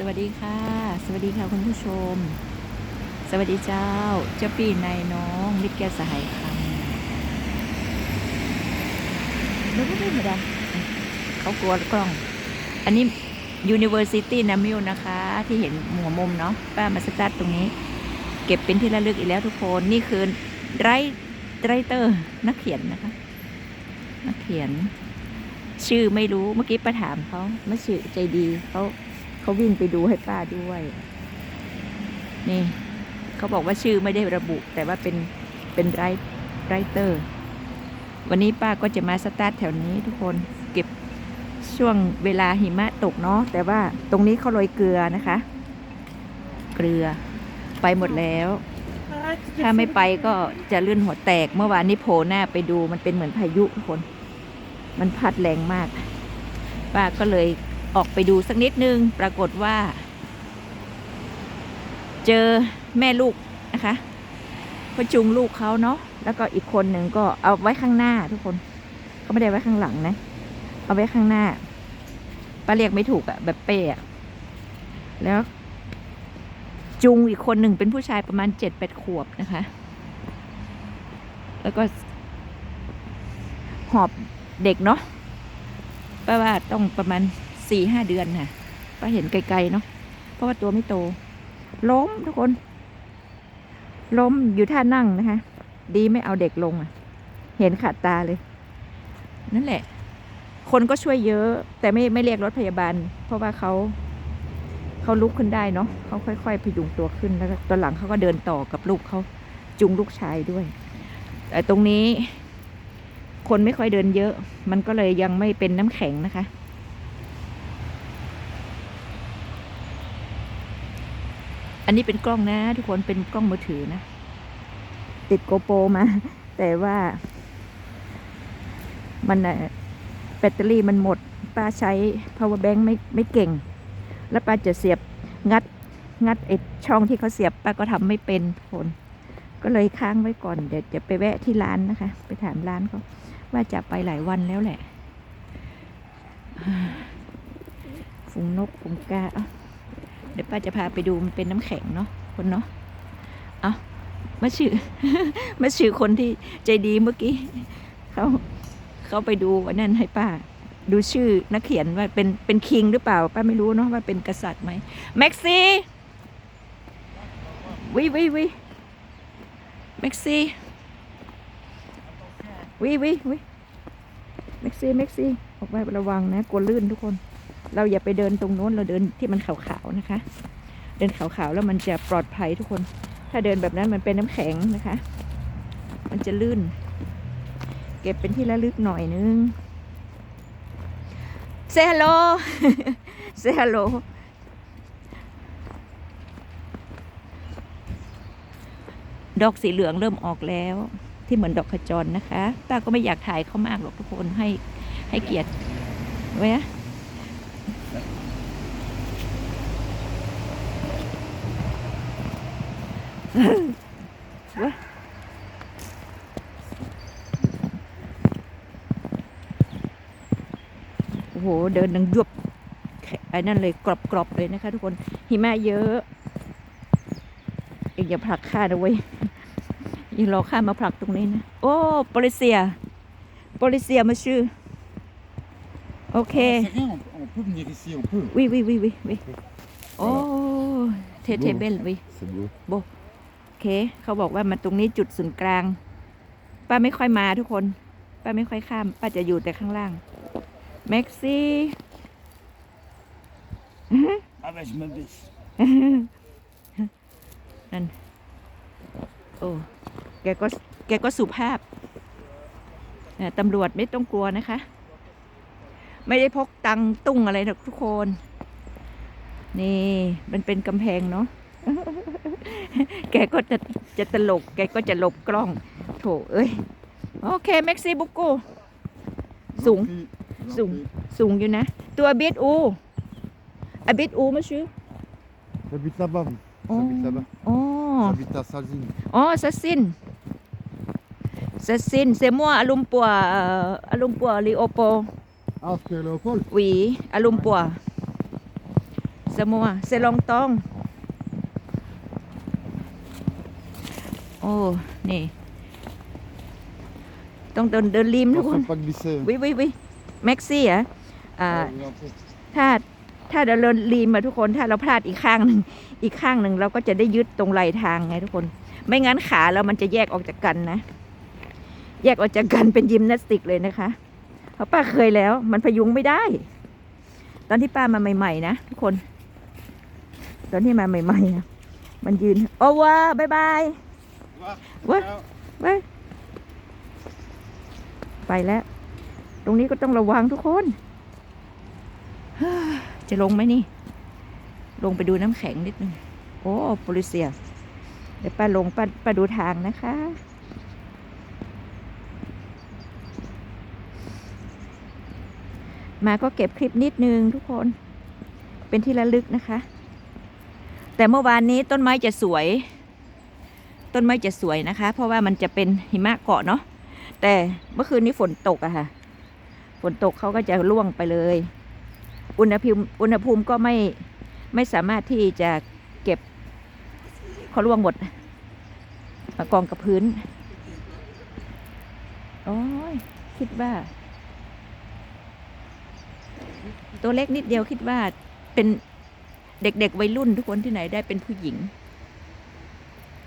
สวัสดีค่ะ สวัสดีค่ะคุณผู้ชม สวัสดีเจ้า เจ้าปีนายน้องมิตรแกสหายคำรู้ไม่ได้เหมือนกันเขากลัวกล้อง อันนี้ University นามิวนะคะ ที่เห็นหัวมุมเนาะป้ามาสตาร์ทตรงนี้ เก็บเป็นที่ระลึกอีกแล้วทุกคน นี่คือไรไรเตอร์นักเขียนนะคะ นักเขียน ชื่อไม่รู้เมื่อกี้ป้าถามเขาเมื่อชื่อใจดีเขา เขาวิ่งไปดูให้ป้าด้วย นี่ เขาบอกว่าชื่อไม่ได้ระบุ แต่ว่าเป็นเป็นไรไรเตอร์ วันนี้ป้าก็จะมาสตาร์ทแถวนี้ทุกคนเก็บช่วงเวลาหิมะตกเนาะแต่ว่าตรงนี้เขาโรยเกลือนะคะ เกลือไปหมดแล้ว ถ้าไม่ไปก็จะเลื่อนหัวแตกเมื่อวานนี้โผล่หน้าไปดูมันเป็นเหมือนพายุทุกคน มันพัดแรงมากป้าก็เลย ออกไปดูสักนิดนึง ปรากฏว่า เจอแม่ลูกนะคะเขาจูงลูกเขาเนาะแล้วก็อีกคนหนึ่งก็เอาไว้ข้างหน้าทุกคนเขาไม่ได้ไว้ข้างหลังนะ เอาไว้ข้างหน้าป้าเรียกไม่ถูกอะแบบเป้อะแล้วจูงอีกคนหนึ่งเป็นผู้ชายประมาณเจ็ดแปดขวบนะคะ แล้วก็ หอบเด็กเนาะป้าว่าต้องประมาณ สี่ห้าเดือนค่ะป้าเห็นไกลๆเนาะเพราะว่าตัวไม่โต ล้มทุกคน ล้มอยู่ท่านั่งนะคะ ดีไม่เอาเด็กลงอะ เห็นขาดตาเลย นั่นแหละ คนก็ช่วยเยอะ แต่ไม่ไม่เรียกรถพยาบาล เพราะว่าเขาเขาลุกขึ้นได้เนาะเขาค่อยๆพยุงตัวขึ้นแล้วตอนหลังเขาก็เดินต่อกับลูกเขาจุงลูกชายด้วย แต่ตรงนี้ คนไม่ค่อยเดินเยอะ มันก็เลยยังไม่เป็นน้ำแข็งนะคะ อันนี้เป็นกล้องนะทุกคนเป็นกล้องมือถือนะ ติดโกโปรมา แต่ว่า มันแบตเตอรี่มันหมด ป้าใช้ power bank ไม่ไม่เก่ง แล้วป้าจะเสียบงัดงัดไอช่องที่เขาเสียบป้าก็ทำไม่เป็นคนก็เลยค้างไว้ก่อน เดี๋ยวจะไปแวะที่ร้านนะคะ ไปถามร้านเขาว่าจะไปหลายวันแล้วแหละ ฝูงนกฝูงกา เดี๋ยวป้าจะพาไปดูมันเป็นน้ำแข็งเนาะคนเนาะเอามาชื่อมาชื่อคนที่ใจดีเมื่อกี้เขาเขาไปดูวันนั้นให้ป้า ดูชื่อนักเขียนว่าเป็นเป็นคิงหรือเปล่า ป้าไม่รู้เนาะว่าเป็นกษัตริย์ไหมแม็กซี่วิวิวิแม็กซี่วิวิวิแม็กซี่แม็กซี่ออกไประวังนะกลัวลื่นทุกคน เราอย่าไปเดินตรงโน้นเราเดินที่มันขาวๆนะคะ เดินขาวๆแล้วมันจะปลอดภัยทุกคน ถ้าเดินแบบนั้นมันเป็นน้ำแข็งนะคะ มันจะลื่น เก็บเป็นที่ระลึกหน่อยนึงเซฮัลโหลเซฮัลโหลดอกสีเหลืองเริ่มออกแล้ว ที่เหมือนดอกขจรนะคะป้าก็ไม่อยากถ่ายเขามากหรอกทุกคนให้ให้เกียรติไว้นะวะ โอ้โห เดินดังยวบแขไอ้นั่นเลยกรอบๆเลยนะคะ ทุกคน หิมะเยอะ เองอย่าผลักข้านะเว้ยยังรอข้ามาผลักตรงนี้นะ โอ้โปลิเซียโปลิเซียมาชื่อ โอเค C'est rien, on, on peut venir ici, on peut. วิวิวิวิวิโอ้เทเทเบลวิ C'est beau. โอ เคเขาบอกว่ามันตรงนี้จุดศูนย์กลาง ป้าไม่ค่อยมาทุกคน ป้าไม่ค่อยข้าม ป้าจะอยู่แต่ข้างล่าง แม็กซี่นั่น โอ้ แกก็ แกก็สุภาพตำรวจไม่ต้องกลัวนะคะ ไม่ได้พกตังตุ้งอะไรหรอกทุกคน นี่ มันเป็นกำแพงเนาะ แกก็จะจะตลก แกก็จะหลบกล้อง โถเอ้ย โอเคเม็กซี่บุกโก Sùng. Gentil, gentil. สูง สูงอยู่นะ ตัวบิดอูอบิดอูมาชื่อ J'habite là-bas, moi. Oh. J'habite là-bas. อ๋อ J'habite à Salzine. อ๋อซัสซินซัสซินเซมัวอารมปัว องตองโอ้นี่ ต้องเดินเดินริมทุก On คน ne pas glisser. วิวิวิแม็กซี่เหรอะอ่า Ouais, oui, un peu. ถ้าถ้าเราเดินรีมมาทุกคนถ้าเราพลาดอีกข้างหนึ่งอีกข้างหนึ่งเราก็จะได้ยึดตรงไหลทางไงทุกคน ไม่งั้นขาเรามันจะแยกออกจากกันนะ แยกออกจากกันเป็นยิมนาสติกเลยนะคะเพราะป้าเคยแล้ว มันพยุงไม่ได้ ตอนที่ป้ามาใหม่ ๆ นะทุกคน ตอนที่มาใหม่ๆนะมันยืน โอ้ว้าบายบาย What? Ciao. ไปไปแล้ว ตรงนี้ก็ต้องระวังทุกคน จะลงไหมนี่ ลงไปดูน้ำแข็งนิดนึง โอ้โปลิเซียเดี๋ยวป้าลงป้าป้าดูทางนะคะมาก็เก็บคลิปนิดนึงทุกคน เป็นที่ระลึกนะคะ แต่เมื่อวานนี้ต้นไม้จะสวย ต้นไม้จะสวยนะคะ เพราะว่ามันจะเป็นหิมะเกาะเนาะแต่เมื่อคืนนี้ฝนตกอะค่ะ ฝนตกเขาก็จะร่วงไปเลย อุณหภูมิอุณหภูมิก็ไม่ไม่สามารถที่จะเก็บเขาร่วงหมดมากองกับพื้นโอ้ยคิดว่า ตัวเล็กนิดเดียวคิดว่าเป็นเด็กๆวัยรุ่นทุกคนที่ไหนได้เป็นผู้หญิง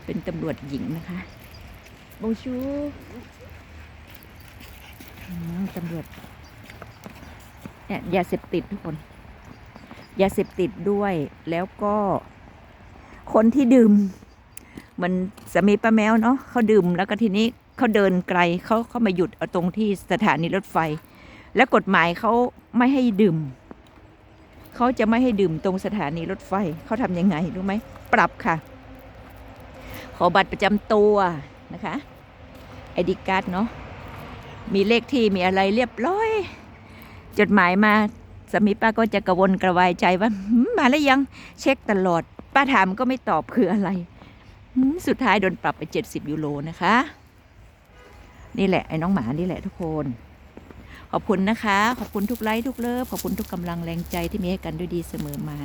เป็นตำรวจหญิงนะคะบงชูอืมตำรวจเนี่ยยาเสพติดทุกคน ยาเสพติดด้วยแล้วก็คนที่ดื่มเหมันสามีป้าแมวเนาะเขาดื่มแล้วก็ทีนี้เขาเดินไกลเขาเขามาหยุดเอาตรงที่สถานีรถไฟ และกฎหมายเขาไม่ให้ดื่มเขาจะไม่ให้ดื่มตรงสถานีรถไฟเขาทำยังไงรู้ไหมปรับค่ะ ขอบัตรประจำตัวนะคะไอดีการ์ดเนาะมีเลขที่มีอะไรเรียบร้อย จดหมายมาสามีป้าก็จะกระวนกระวายใจว่ามาแล้วยังเช็คตลอด ป้าถามก็ไม่ตอบคืออะไรสุดท้ายโดนปรับไป 70 ยูโรนะคะ นี่แหละไอ้น้องหมานี่แหละทุกคน ขอบคุณนะคะ ขอบคุณทุกไลค์ทุกเลิฟขอบคุณทุกกำลังแรงใจที่มีให้กันด้วยดีเสมอมา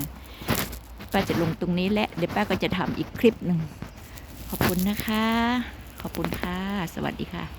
ป้าจะลงตรงนี้และเดี๋ยวป้าก็จะทำอีกคลิปหนึ่ง ขอบคุณนะคะ ขอบคุณค่ะ สวัสดีค่ะ